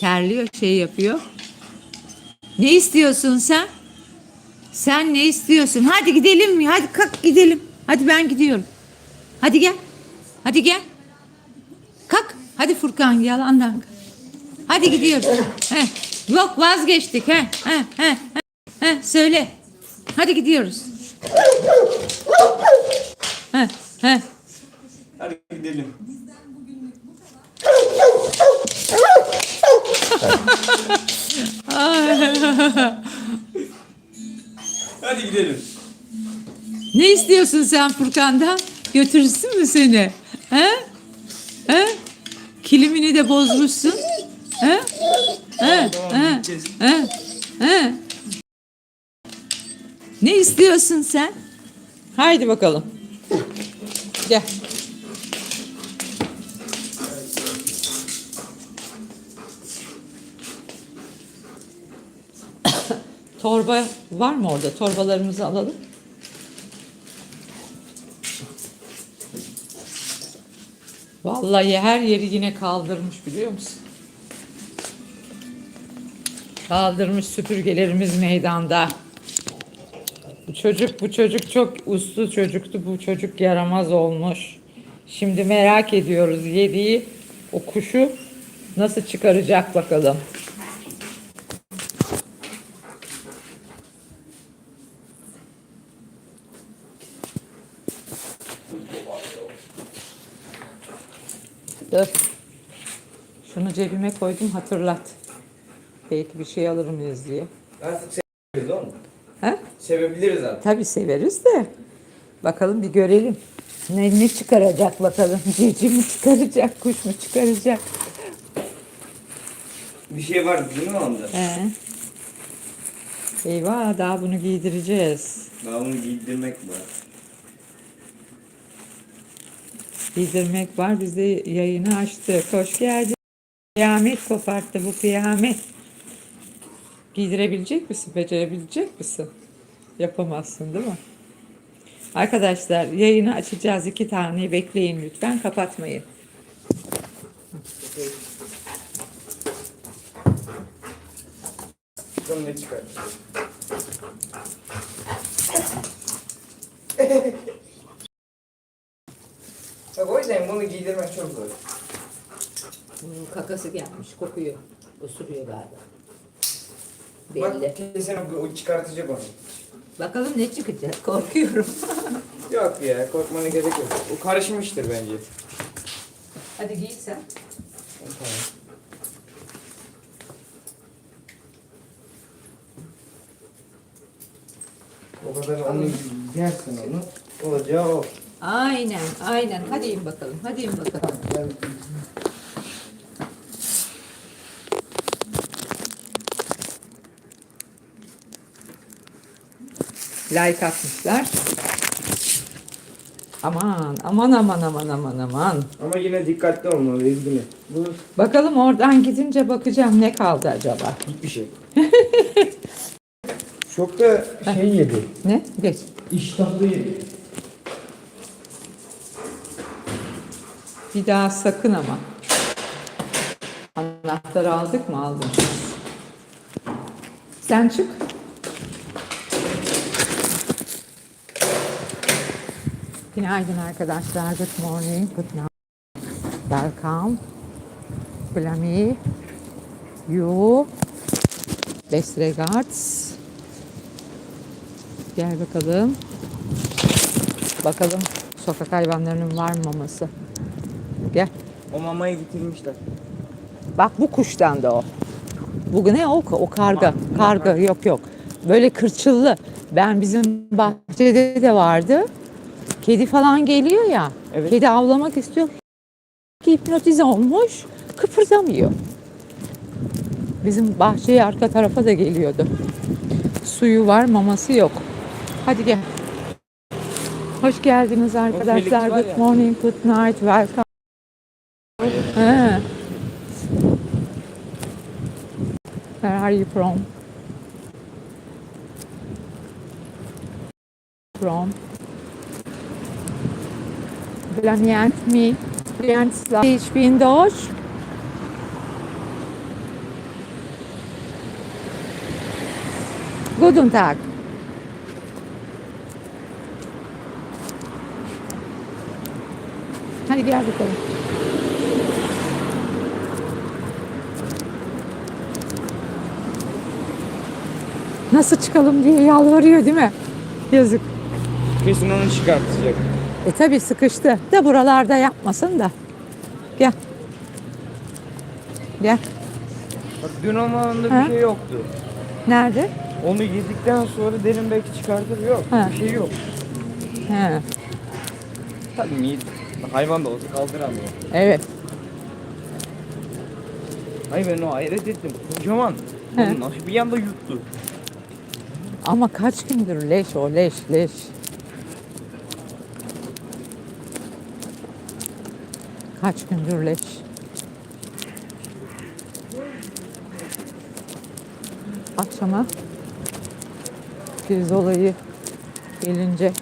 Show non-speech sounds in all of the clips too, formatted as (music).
Terliyor, şey yapıyor. Ne istiyorsun sen? Sen ne istiyorsun? Hadi gidelim mi? Hadi kalk gidelim. Hadi ben gidiyorum. Hadi gel. Hadi gel. Kalk. Hadi Furkan yalandan. kalk. Hadi gidiyoruz. Heh. Yok vazgeçtik. He. He. He. He. Söyle. Hadi gidiyoruz. He. He. Hadi gidelim. Hadi gidelim. Ne istiyorsun sen Furkan'dan? Götürsün mü seni? He? He? Kilimini de bozmuşsun. He? He? He? He? He? Ne istiyorsun sen? Haydi bakalım. Gel. Torba var mı orada? Torbalarımızı alalım. Vallahi her yeri yine kaldırmış biliyor musun? Kaldırmış süpürgelerimiz meydanda. Bu çocuk bu çocuk çok uslu çocuktu. Bu çocuk yaramaz olmuş. Şimdi merak ediyoruz yediği o kuşu nasıl çıkaracak bakalım. Dur. Şunu cebime koydum hatırlat. Belki bir şey alır mıyız diye. Artık sevebiliriz oğlum. He? Sevebiliriz artık. Tabii severiz de. Bakalım bir görelim. Ne, ne çıkaracak bakalım. (laughs) Cici mi çıkaracak, kuş mu çıkaracak? Bir şey var değil mi onda? He. Eyvah daha bunu giydireceğiz. Daha bunu giydirmek var. Giydirmek var. Biz de yayını açtık. Hoş geldin. Kıyamet koparttı bu kıyamet. Giydirebilecek misin? Becerebilecek misin? Yapamazsın değil mi? Arkadaşlar yayını açacağız. iki tane bekleyin lütfen. Kapatmayın. Bakalım ne çıkar. (laughs) Bak o yüzden bunu giydirmek çok zor. Bunun kakası gelmiş. Kokuyor. Osuruyor galiba. Bak kesin o çıkartacak onu. Bakalım ne çıkacak. Korkuyorum. (laughs) Yok ya korkmana gerek yok. O karışmıştır bence. Hadi giy sen. Tamam. O kadar onu yersin onu. Olacağı o. Aynen, aynen. Hadi in bakalım. Hadi in bakalım. Ben Like atmışlar. Aman, aman aman aman aman aman. Ama yine dikkatli olmalıyız yine. Bu Bakalım oradan gidince bakacağım ne kaldı acaba. hiçbir şey. (laughs) Çok da şey yedi. Ne? Geç. İştahlı yedi. Bir daha sakın ama. Anahtarı aldık mı? Aldım. Sen çık. Günaydın arkadaşlar. Good morning. Good night. Welcome. Blami. You. Best regards. Gel bakalım. Bakalım sokak hayvanlarının var mı maması? Gel. O mamayı bitirmişler. Bak bu kuştan da o. Bu ne o? O karga. Karga yok yok. Böyle kırçıllı. Ben bizim bahçede de vardı. Kedi falan geliyor ya. Evet. Kedi avlamak istiyor. Hipnotize olmuş. Kıpırdamıyor. Bizim bahçeye arka tarafa da geliyordu. Suyu var, maması yok. Hadi gel. Hoş geldiniz arkadaşlar. Good morning, good night, welcome. He. Where are you from? From. Brilliant me. Brilliant Stage Windows. Guten Tag. Hadi gel bakalım. Nasıl çıkalım diye yalvarıyor değil mi? Yazık. Kesin onu çıkartacak. E tabi sıkıştı. Da buralarda yapmasın da. Gel. Gel. Bak dün alanında Ha? bir şey yoktu. Nerede? Onu yedikten sonra derin belki çıkartır yok. Ha. Bir şey yok. He. Tabii mide. Hayvan da olsa kaldıramıyor. Evet. Ay ben o hayret ettim. Kocaman. He. Onu nasıl bir anda yuttu? Ama kaç gündür leş o leş leş. Kaç gündür leş. Akşama pirzolayı gelince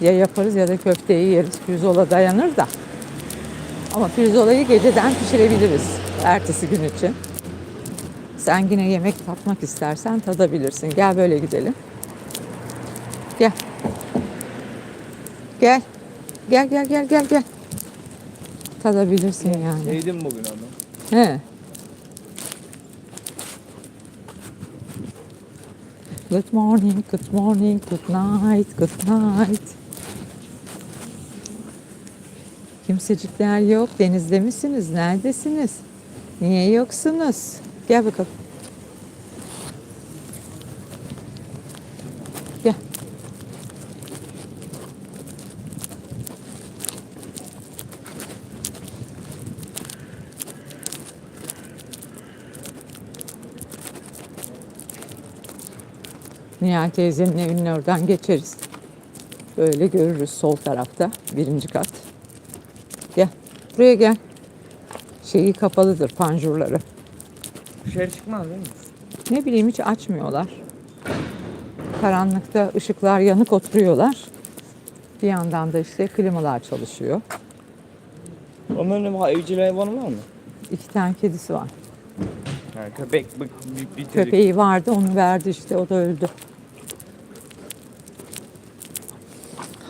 ya yaparız ya da köfteyi yeriz. Pirzola dayanır da. Ama pirzolayı geceden pişirebiliriz ertesi gün için. Sen yine yemek tatmak istersen tadabilirsin. Gel böyle gidelim. Gel. Gel. Gel gel gel gel gel. Tadabilirsin yani. Yedim bugün ama. He. Good morning, good morning, good night, good night. Kimsecikler yok. Denizde misiniz? Neredesiniz? Niye yoksunuz? Gel bakalım. Nihal teyzenin evinin oradan geçeriz. Böyle görürüz sol tarafta. Birinci kat. Gel. Buraya gel. Şeyi kapalıdır panjurları. Dışarı çıkmaz değil mi? Ne bileyim hiç açmıyorlar. Karanlıkta ışıklar yanık oturuyorlar. Bir yandan da işte klimalar çalışıyor. Onların evcil hayvanı var mı? İki tane kedisi var. Ha, köpek bık, bir, bir Köpeği vardı onu verdi işte o da öldü.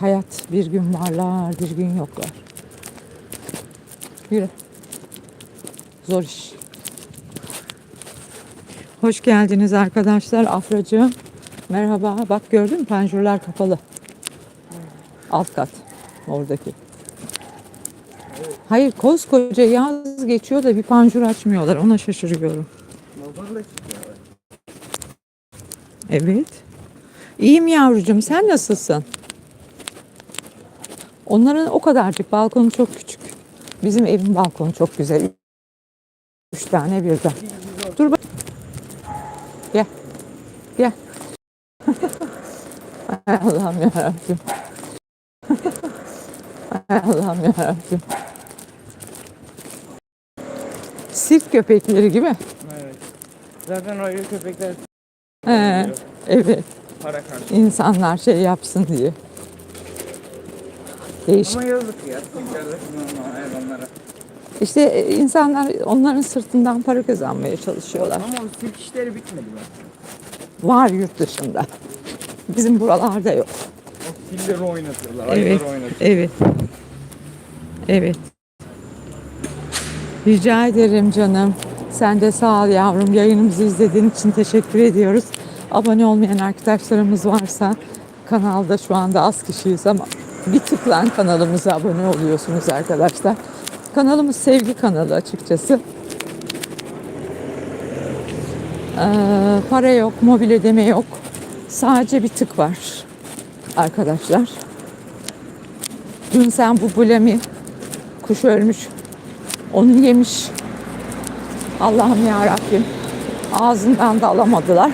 Hayat bir gün varlar bir gün yoklar. Yürü. Zor iş. Hoş geldiniz arkadaşlar Afracığım. Merhaba. Bak gördün mü panjurlar kapalı. Alt kat oradaki. Hayır koskoca yaz geçiyor da bir panjur açmıyorlar. Ona şaşırıyorum. Evet. İyiyim yavrucuğum. Sen nasılsın? Onların o kadarcık. Balkonu çok küçük. Bizim evin balkonu çok güzel. Üç tane birden. Dur bak. Gel. Gel. (laughs) Allah'ım yarabbim. (laughs) Allah'ım yarabbim. Sirk köpekleri gibi. Evet. Zaten öyle köpekler He, evet. para karşı. İnsanlar şey yapsın diye. Değişik. Ama yazık ya. Hayvanlara. İşte e, insanlar onların sırtından para kazanmaya çalışıyorlar. Ama o sirk işleri bitmedi mi? Var yurt dışında. Bizim buralarda yok. O filleri oynatıyorlar. Evet. Ayıları oynatıyorlar. Evet. Evet. Rica ederim canım. Sen de sağ ol yavrum. Yayınımızı izlediğin için teşekkür ediyoruz. Abone olmayan arkadaşlarımız varsa kanalda şu anda az kişiyiz ama bir tıklan kanalımıza abone oluyorsunuz arkadaşlar. Kanalımız sevgi kanalı açıkçası. Ee, para yok, mobil ödeme yok. Sadece bir tık var arkadaşlar. Dün sen bu bulemi kuş ölmüş. Onu yemiş. Allah'ım ya Rabbim. Ağzından da alamadılar.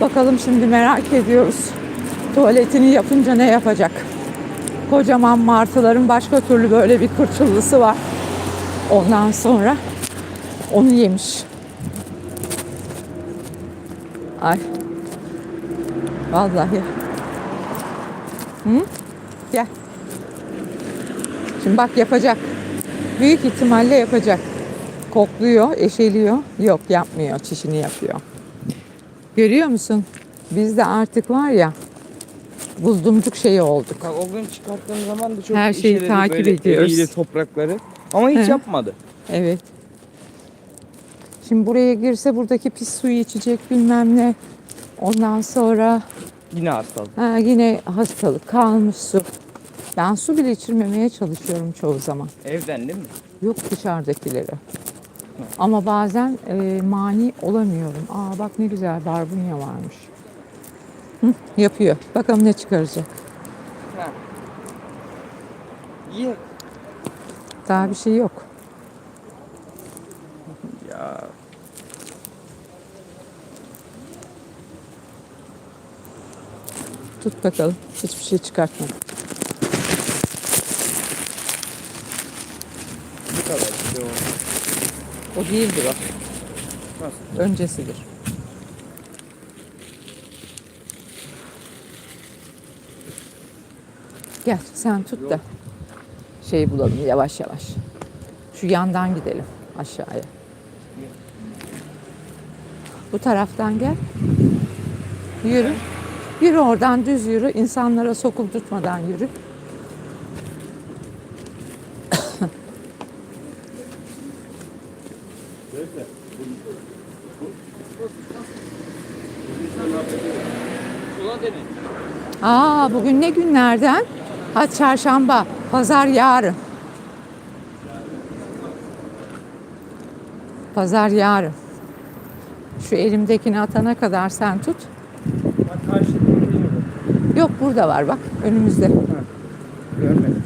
Bakalım şimdi merak ediyoruz. Tuvaletini yapınca ne yapacak? Kocaman martıların başka türlü böyle bir kırçıllısı var. Ondan sonra onu yemiş. Ay. Vallahi. Hı? Gel. Şimdi bak yapacak. Büyük ihtimalle yapacak. Kokluyor, eşeliyor. Yok yapmıyor, çişini yapıyor. Görüyor musun? Biz de artık var ya buldumcuk şey olduk. Bak o gün çıkarttığım zaman da çok Her şeyi takip böyle ediyoruz. eliyle toprakları. Ama hiç He. yapmadı. Evet. Şimdi buraya girse buradaki pis suyu içecek bilmem ne. Ondan sonra Yine hastalık. ha, yine hastalık kalmış su. Ben su bile içirmemeye çalışıyorum çoğu zaman. Evden değil mi? Yok dışarıdakileri. Ama bazen e, mani olamıyorum. Aa bak ne güzel barbunya varmış. Hı, yapıyor. Bakalım ne çıkaracak. Ha. Daha bir şey yok. Ya Tut bakalım. Hiçbir şey çıkartma. bu kadar o. O değildir o. Nasıl? Öncesidir. Gel sen tut da şey bulalım yavaş yavaş. Şu yandan gidelim aşağıya. Bu taraftan gel. Yürü. Yürü oradan düz yürü. İnsanlara sokuldurtmadan yürü. Aa bugün ne günlerden? Ha çarşamba, pazar yarın. Pazar yarın. Şu elimdekini atana kadar sen tut. Bak karşıda şey yok. Burada var bak önümüzde. Görmedim.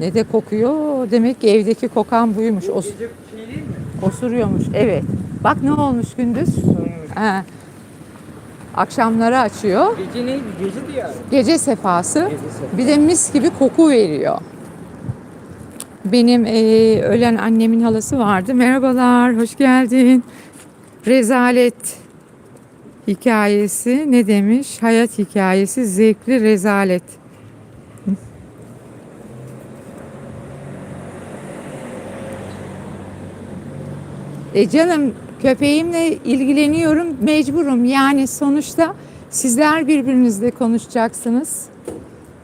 Ne de kokuyor. Demek ki evdeki kokan buymuş. Os şey değil mi? osuruyormuş. Evet. Bak ne olmuş gündüz. Ha. Akşamları açıyor. Gece neydi? Gece diye. Gece sefası. Gece sefası. Bir de mis gibi koku veriyor. Benim eee, ölen annemin halası vardı. Merhabalar, hoş geldin. Rezalet hikayesi ne demiş? Hayat hikayesi zevkli rezalet. E canım köpeğimle ilgileniyorum mecburum. Yani sonuçta sizler birbirinizle konuşacaksınız.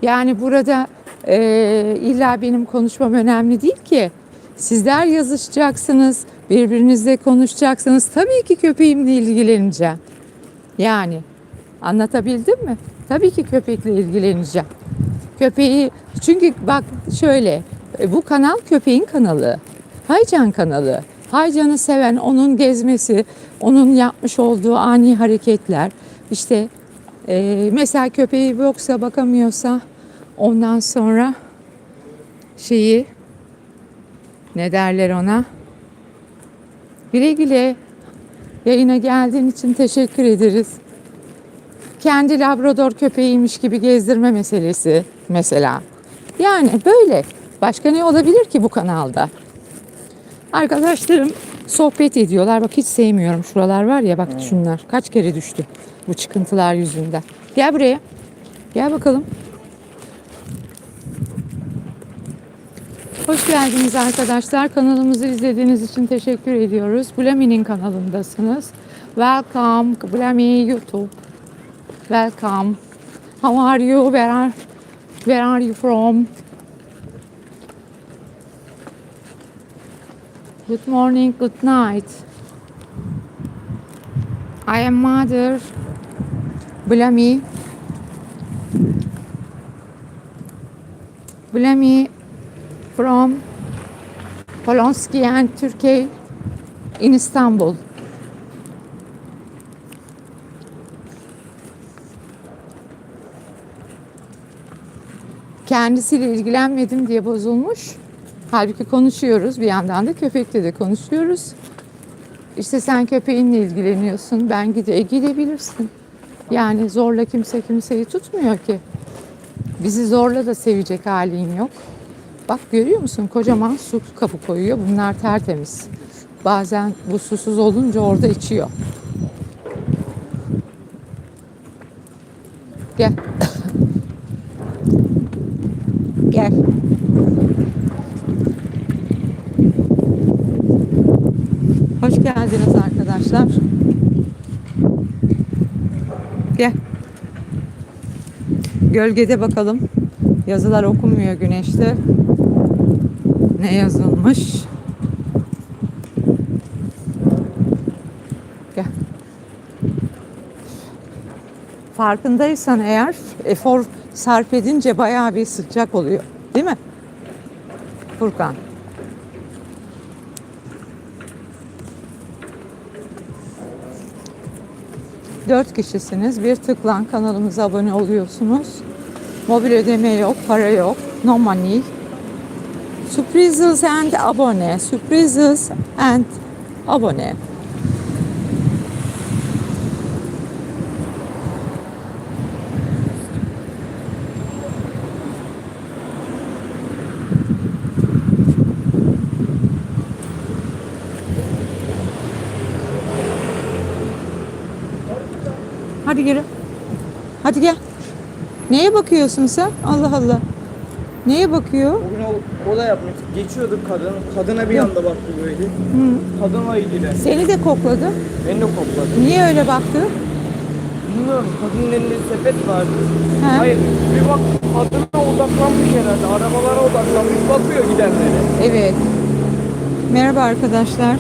Yani burada e, illa benim konuşmam önemli değil ki. Sizler yazışacaksınız, birbirinizle konuşacaksınız. Tabii ki köpeğimle ilgileneceğim. Yani anlatabildim mi? Tabii ki köpekle ilgileneceğim. Köpeği çünkü bak şöyle e, bu kanal köpeğin kanalı. Haycan kanalı. Haycan'ı seven onun gezmesi, onun yapmış olduğu ani hareketler. İşte e, mesela köpeği yoksa bakamıyorsa ondan sonra şeyi ne derler ona? Güle güle yayına geldiğin için teşekkür ederiz. Kendi labrador köpeğiymiş gibi gezdirme meselesi mesela. Yani böyle. Başka ne olabilir ki bu kanalda? Arkadaşlarım sohbet ediyorlar. Bak hiç sevmiyorum. Şuralar var ya bak şunlar. Kaç kere düştü bu çıkıntılar yüzünden. Gel buraya. Gel bakalım. Hoş geldiniz arkadaşlar. Kanalımızı izlediğiniz için teşekkür ediyoruz. Blami'nin kanalındasınız. Welcome Blami YouTube. Welcome. How are you? Where are, where are you from? Good morning, good night. I am mother Blami. Blami from Polonski and Turkey in Istanbul. Kendisiyle ilgilenmedim diye bozulmuş. Halbuki konuşuyoruz. Bir yandan da köpekle de konuşuyoruz. İşte sen köpeğinle ilgileniyorsun. Ben gide e, gidebilirsin. Yani zorla kimse kimseyi tutmuyor ki. Bizi zorla da sevecek halin yok. Bak görüyor musun? Kocaman su kapı koyuyor. Bunlar tertemiz. Bazen bu susuz olunca orada içiyor. Gel. Hoş geldiniz arkadaşlar. Gel. Gölgede bakalım. Yazılar okunmuyor güneşte. Ne yazılmış? Gel. Farkındaysan eğer efor sarf edince bayağı bir sıcak oluyor. Değil mi? Furkan. Dört kişisiniz. Bir tıklan kanalımıza abone oluyorsunuz. Mobil ödeme yok, para yok. No money. Surprises and abone. Surprises and abone. Hadi gel. Hadi gel. Neye bakıyorsun sen? Allah Allah. Neye bakıyor? Bugün o, o da yapmış. Geçiyorduk kadın. Kadına bir anda baktı böyle. Kadınla ilgili. Seni de kokladı. Beni de kokladı. Niye öyle baktı? Bilmiyorum kadının elinde sepet vardı. He. Hayır bir bak kadına odaklanmış herhalde. Arabalara odaklanmış bakıyor gidenlere. Evet. Merhaba arkadaşlar.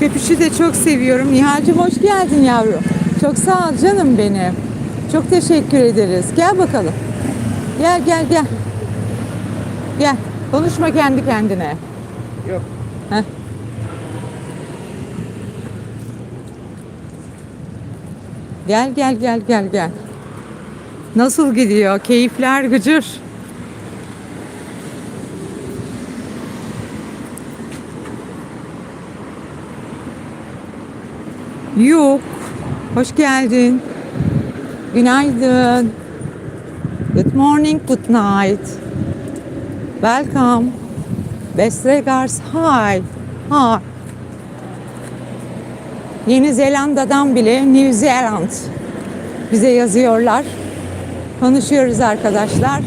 Köpüşü de çok seviyorum. Nihal'cim hoş geldin yavrum. Çok sağ ol canım benim. Çok teşekkür ederiz. Gel bakalım. Gel gel gel. Gel. Konuşma kendi kendine. Yok. Heh. Gel gel gel gel gel. Nasıl gidiyor? Keyifler gıcır. Yok. Hoş geldin. Günaydın. Good morning, good night. Welcome. Best regards. Hi. Hi. Yeni Zelanda'dan bile New Zealand bize yazıyorlar. Konuşuyoruz arkadaşlar.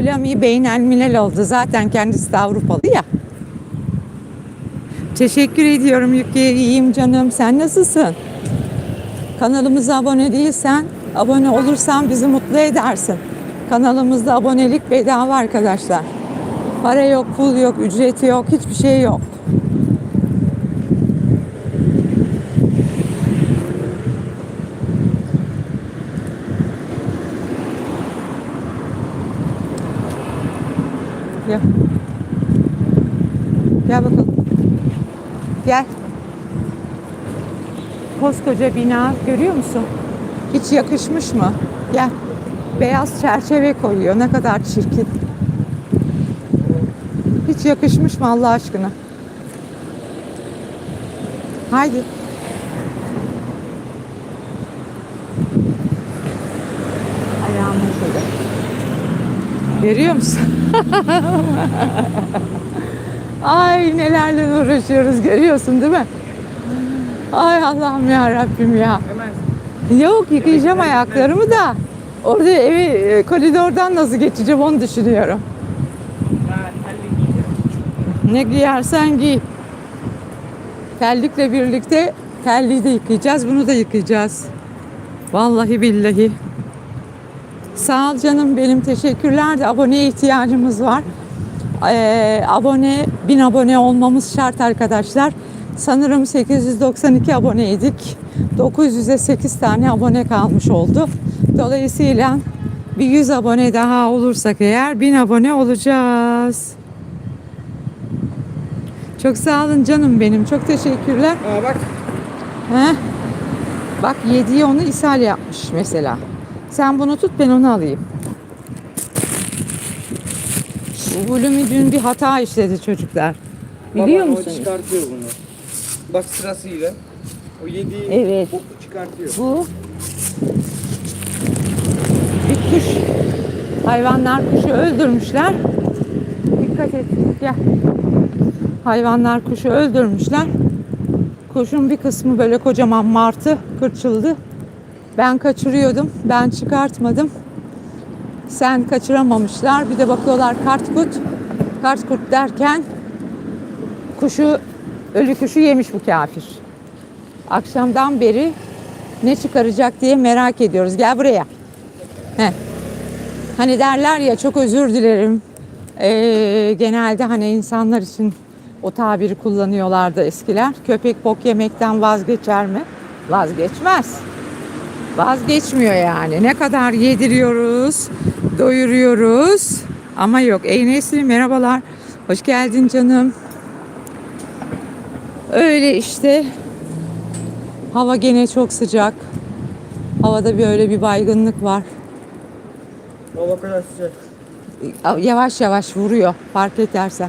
Ulami beynelmilel oldu. Zaten kendisi de Avrupalı ya. Teşekkür ediyorum Yükke. İyiyim canım. Sen nasılsın? Kanalımıza abone değilsen, abone olursan bizi mutlu edersin. Kanalımızda abonelik bedava arkadaşlar. Para yok, pul yok, ücreti yok, hiçbir şey yok. Gel. Gel bakalım. Gel. Koskoca bina görüyor musun? Hiç yakışmış mı? Gel. Beyaz çerçeve koyuyor. Ne kadar çirkin. Hiç yakışmış mı Allah aşkına? Haydi. Ayağımı şöyle. Görüyor musun? (laughs) Ay nelerle uğraşıyoruz görüyorsun değil mi? Ay Allah'ım ya Rabbim ya. Yok yıkayacağım ayaklarımı da. Orada evi e, koridordan nasıl geçeceğim onu düşünüyorum. Ne giyersen giy. Terlikle birlikte terliği de yıkayacağız. Bunu da yıkayacağız. Vallahi billahi. Sağ ol canım benim teşekkürler de aboneye ihtiyacımız var. Ee, abone, 1000 abone olmamız şart arkadaşlar. Sanırım 892 aboneydik. 900'e 8 tane abone kalmış oldu. Dolayısıyla bir 100 abone daha olursak eğer 1000 abone olacağız. Çok sağ olun canım benim. Çok teşekkürler. Aa bak Heh. Bak yediği onu ishal yapmış mesela. Sen bunu tut ben onu alayım. Bölümü dün bir hata işledi çocuklar. Biliyor baba, O musunuz? çıkartıyor bunu. Bak sırasıyla. O yediği Evet. boku çıkartıyor. Bu bir kuş. Hayvanlar kuşu öldürmüşler. Dikkat et. Gel. Hayvanlar kuşu öldürmüşler. Kuşun bir kısmı böyle kocaman martı kırçıldı. Ben kaçırıyordum. Ben çıkartmadım. Sen kaçıramamışlar. Bir de bakıyorlar kartkurt. Kartkurt derken kuşu ölü kuşu yemiş bu kafir. Akşamdan beri ne çıkaracak diye merak ediyoruz. Gel buraya. Heh. Hani derler ya çok özür dilerim. Ee, genelde hani insanlar için o tabiri kullanıyorlardı eskiler. Köpek bok yemekten vazgeçer mi? Vazgeçmez. Vazgeçmiyor yani. Ne kadar yediriyoruz, doyuruyoruz. Ama yok. Ey Nesli merhabalar. Hoş geldin canım. Öyle işte. Hava gene çok sıcak. Havada bir öyle bir baygınlık var. Baba kadar sıcak. Yavaş yavaş vuruyor fark edersen.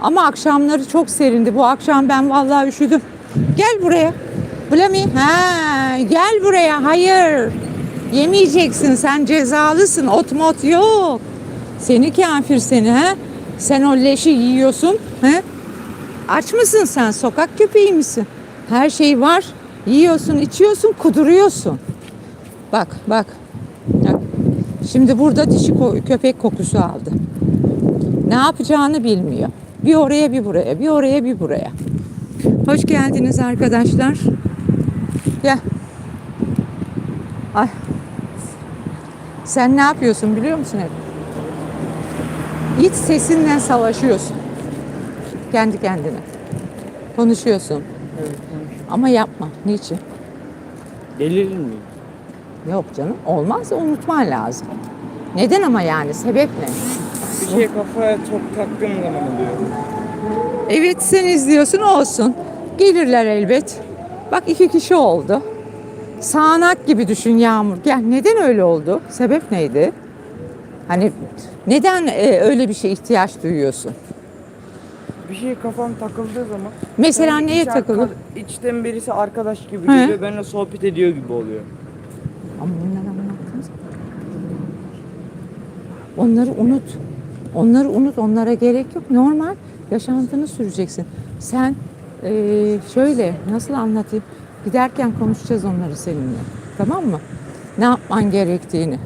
Ama akşamları çok serindi. Bu akşam ben vallahi üşüdüm. Gel buraya. Blami. Ha, gel buraya. Hayır. Yemeyeceksin. Sen cezalısın. Ot mot yok. Seni kafir seni ha. Sen o leşi yiyorsun. Ha? Aç mısın sen? Sokak köpeği misin? Her şey var. Yiyorsun, içiyorsun, kuduruyorsun. Bak, bak. Şimdi burada dişi köpek kokusu aldı. Ne yapacağını bilmiyor. Bir oraya bir buraya, bir oraya bir buraya. Hoş geldiniz arkadaşlar. Gel. Ay. Sen ne yapıyorsun biliyor musun hep? İç sesinle savaşıyorsun. Kendi kendine. Konuşuyorsun. Evet. Ama yapma. Niçin? Delirir miyim? Yok canım. Olmazsa unutman lazım. Neden ama yani? Sebep ne? Bir şey kafaya çok taktığım zaman oluyor. Evet sen izliyorsun olsun. Gelirler elbet. Bak iki kişi oldu. Sağanak gibi düşün Yağmur. Gel neden öyle oldu? Sebep neydi? Hani neden e, öyle bir şey ihtiyaç duyuyorsun? Bir şey kafam takıldığı zaman Mesela yani neye takılır? İçten birisi arkadaş gibi He. geliyor. Benimle sohbet ediyor gibi oluyor. Ama bunları anlattınız. Onları unut. Onları unut. Onlara gerek yok. Normal yaşantını süreceksin. Sen eee, şöyle nasıl anlatayım? Giderken konuşacağız onları seninle. Tamam mı? Ne yapman gerektiğini.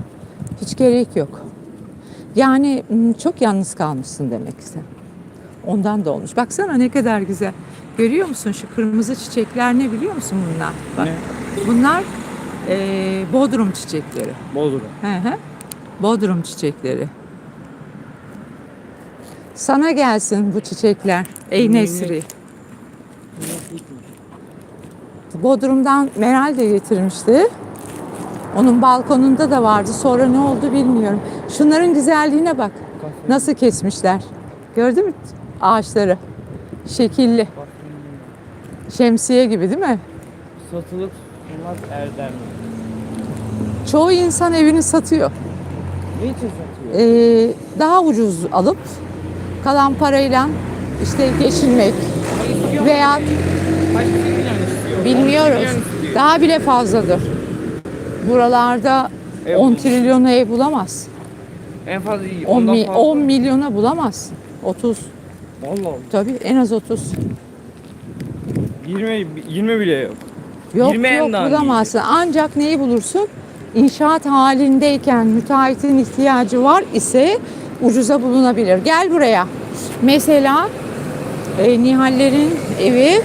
Hiç gerek yok. Yani m, çok yalnız kalmışsın demek sen. Ondan da olmuş. Baksana ne kadar güzel. Görüyor musun şu kırmızı çiçekler ne biliyor musun bunlar? Bak. Ne? Bunlar eee, Bodrum çiçekleri. Bozulur. Hı hı. Bodrum çiçekleri. Sana gelsin bu çiçekler. Ey? Nesri. Bodrum'dan Meral de getirmişti. Onun balkonunda da vardı. Sonra ne oldu bilmiyorum. Şunların güzelliğine bak. Nasıl kesmişler. Gördün mü ağaçları? Şekilli. Şemsiye gibi değil mi? Satılıp sunmaz erdem. Çoğu insan evini satıyor. Ne için satıyor? Ee, daha ucuz alıp kalan parayla işte geçinmek veya bilmiyoruz. 10 milyon istiyor. Daha bile fazladır. Buralarda Ev 10 bulur. trilyona ev bulamaz. En fazla iyi. 10, ondan mi- fazla. 10 milyona bulamaz. 30 Vallahi tabii en az 30. 20 20 bile yok. Yok 20 en yok daha bulamazsın. Ancak neyi bulursun? İnşaat halindeyken müteahhitin ihtiyacı var ise ucuza bulunabilir. Gel buraya. Mesela e, Nihallerin evi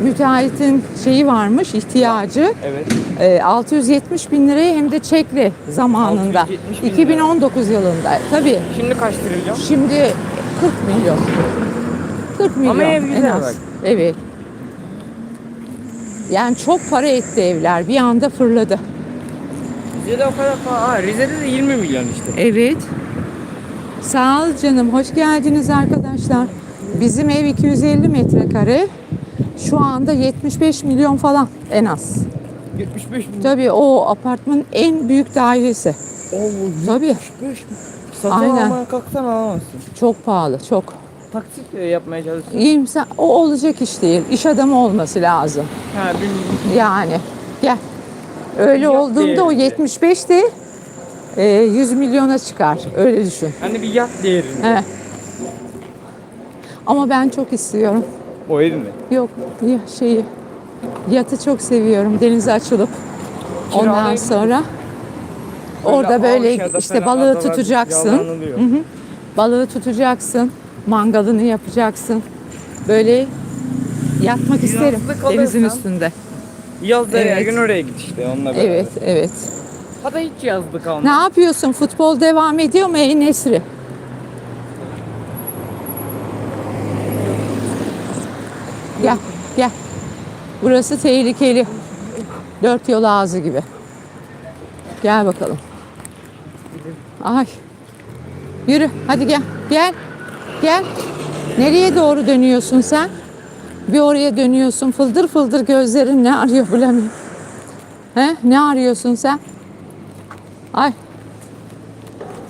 müteahhitin şeyi varmış ihtiyacı. Evet. E, 670 bin liraya hem de çekli zamanında. 670 bin lira. 2019 yılında. Tabii Şimdi kaç trilyon? şimdi 40 milyon. 40 milyon Ama ev en güzel az. bak. Evet. Yani çok para etti evler. Bir anda fırladı. Rize'de o kadar falan. Ha, Rize'de de 20 milyon işte. Evet. Sağ ol canım. Hoş geldiniz arkadaşlar. Bizim ev 250 metrekare. Şu anda 75 milyon falan en az. 75 milyon. Tabii o apartmanın en büyük dairesi. Oo, Tabii. 75 mi? Satın Aynen. almaya kalksan alamazsın. Çok pahalı, çok. Taksit de yapmaya çalışsın. İyimser, o olacak iş değil. İş adamı olması lazım. Ha bilmiyorum. Yani gel. Öyle Yok olduğunda o değerinde. 75 de e, 100 milyona çıkar. Öyle düşün. Hani bir yat değerinde. He. Ama ben çok istiyorum. O ev mi? Yok ya şeyi yatı çok seviyorum denize açılıp ondan Kiralayabilir sonra orada böyle işte falan balığı adalar tutacaksın. yalanılıyor. Hı hı. Balığı tutacaksın. Mangalını yapacaksın. Böyle yatmak isterim Yalnızlık denizin alırsan- üstünde. Yazda her Evet. gün oraya git işte onunla beraber. Evet, evet. Hatta hiç yazlık Ne alma. yapıyorsun? Futbol devam ediyor mu ey Nesri? Gel, gel. Burası tehlikeli. Dört yol ağzı gibi. Gel bakalım. Ay. Yürü, hadi gel. Gel. Gel. Nereye doğru dönüyorsun sen? Bir oraya dönüyorsun. Fıldır fıldır gözlerin ne arıyor bilemiyorum. He? Ne arıyorsun sen? Ay.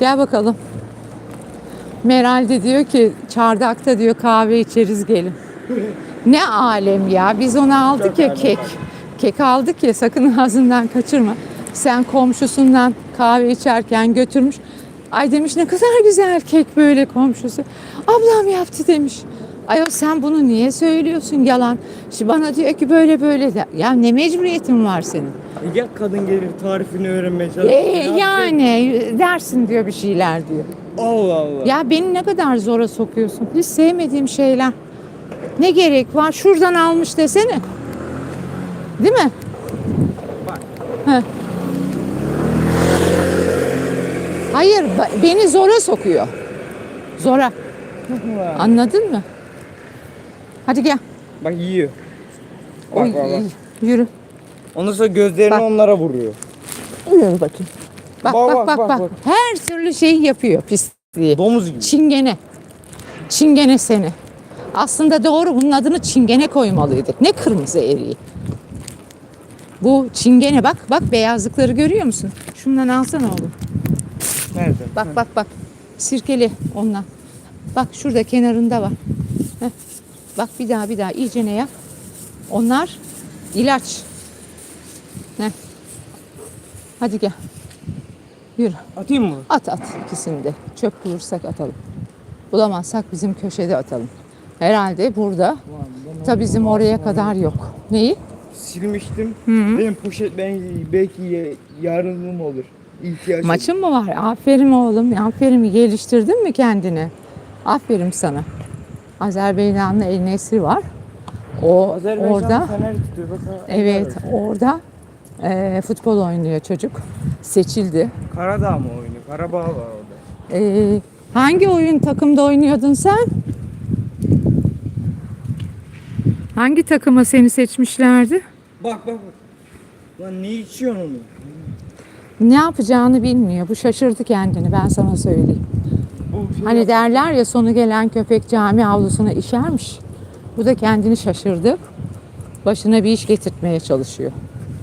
Gel bakalım. Meral de diyor ki çardakta diyor kahve içeriz gelin. Ne alem ya. Biz onu aldık Çok ya alem. kek. Kek aldık ya sakın ağzından kaçırma. Sen komşusundan kahve içerken götürmüş. Ay demiş ne kadar güzel kek böyle komşusu. Ablam yaptı demiş. Ay o sen bunu niye söylüyorsun yalan. Şimdi bana diyor ki böyle böyle de. Ya ne mecburiyetin var senin? Ya kadın gelir tarifini öğrenmeye çalışır. E, ya yani dersin diyor bir şeyler diyor. Allah Allah. Ya beni ne kadar zora sokuyorsun. Hiç sevmediğim şeyler. Ne gerek var? Şuradan almış desene. Değil mi? Bak. Heh. Hayır, beni zora sokuyor. Zora. Anladın mı? Hadi gel. Bak yiyor. Bak Oy, bak bak. Yürü. Ondan sonra gözlerini Bak. onlara vuruyor. Yürü bakayım. Bak Bak, bak bak bak, bak. Her türlü şeyi yapıyor pisliği. Domuz gibi. Çingene. Çingene seni. Aslında doğru bunun adını çingene koymalıydık. Ne kırmızı eriği. Bu çingene bak bak beyazlıkları görüyor musun? Şundan alsana oğlum. Nerede? Bak bak bak. Sirkeli ondan. Bak şurada kenarında var. Heh. Bak bir daha bir daha iyice ne yap. Onlar ilaç. Heh. Hadi gel. Yürü. Atayım mı? At at ikisini de. Çöp bulursak atalım. Bulamazsak bizim köşede atalım. Herhalde burada. Ta bizim oraya kadar yok. Neyi? Silmiştim. Benim poşet ben belki yarınım olur. İhtiyaç Maçın mı var? Aferin oğlum. Aferin geliştirdin mi kendini? Aferin sana. Azerbaycanlı El Nesri var. O Azerbaycan orada tutuyor. Evet orada e, futbol oynuyor çocuk. Seçildi. Karadağ mı oynuyor? Karabağ var orada. E, hangi oyun takımda oynuyordun sen? Hangi takıma seni seçmişlerdi? Bak bak bak. Lan ne içiyorsun onu? Ne yapacağını bilmiyor. Bu şaşırdı kendini ben sana söyleyeyim. Şey Hani derler ya sonu gelen köpek cami avlusuna işermiş. Bu da kendini şaşırdı. Başına bir iş getirtmeye çalışıyor.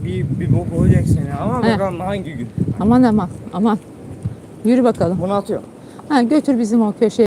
bir, bir bok olacak seni ama He. bakalım hangi gün. Aman aman aman. Yürü bakalım. Bunu atıyorum. Ha, götür bizim o köşeye.